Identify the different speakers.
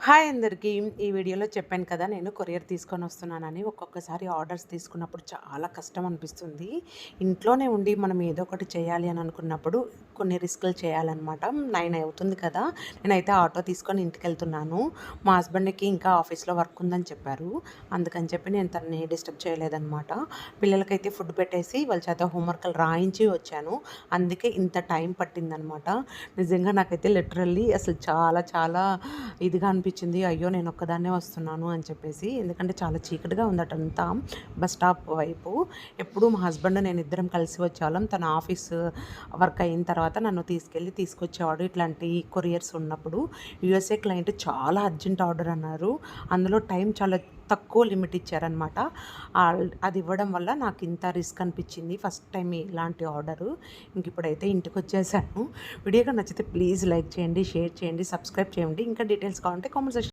Speaker 1: Hi అందరికీ. ఈ వీడియోలో చెప్పాను కదా నేను కొరియర్ తీసుకొని వస్తున్నానని. ఒక్కొక్కసారి ఆర్డర్స్ తీసుకున్నప్పుడు చాలా కష్టం అనిపిస్తుంది. ఇంట్లోనే ఉండి మనం ఏదో ఒకటి చేయాలి అని అనుకున్నప్పుడు కొన్ని రిస్కులు చేయాలన్నమాట. నైన్ అవుతుంది కదా నేనైతే ఆటో తీసుకొని ఇంటికి వెళ్తున్నాను మా హస్బెండ్కి ఇంకా ఆఫీస్లో వర్క్ ఉందని చెప్పారు. అందుకని చెప్పి నేను తనని డిస్టర్బ్ చేయలేదన్నమాట. పిల్లలకైతే ఫుడ్ పెట్టేసి వాళ్ళ చేత హోంవర్క్లు రాయించి వచ్చాను. అందుకే ఇంత టైం పట్టిందనమాట నిజంగా నాకైతే లిటరల్లీ అసలు చాలా చాలా ఇదిగా అనిపించింది అయ్యో నేను ఒక్కదాన్నే వస్తున్నాను అని చెప్పేసి. ఎందుకంటే చాలా చీకటిగా ఉందటంతా బస్ స్టాప్ వైపు. ఎప్పుడు మా హస్బెండ్ నేను ఇద్దరం కలిసి వచ్చేవాళ్ళం. తన ఆఫీస్ వర్క్ అయిన తర్వాత నన్ను తీసుకెళ్ళి తీసుకొచ్చేవాడు ఇట్లాంటి కొరియర్స్ ఉన్నప్పుడు. యుఎస్ఏ క్లయింట్ చాలా అర్జెంట్ ఆర్డర్ అన్నారు. అందులో టైం చాలా తక్కువ లిమిట్ ఇచ్చారనమాట అది ఇవ్వడం వల్ల నాకు ఇంత రిస్క్ అనిపించింది. ఫస్ట్ టైం ఇలాంటి ఆర్డరు. ఇంక ఇప్పుడైతే ఇంటికి వచ్చేసాను. వీడియోగా నచ్చితే ప్లీజ్ లైక్ చేయండి షేర్ చేయండి సబ్స్క్రైబ్ చేయండి. ఇంకా డీటెయిల్స్ కావాలంటే కామెంట్ సెక్షన్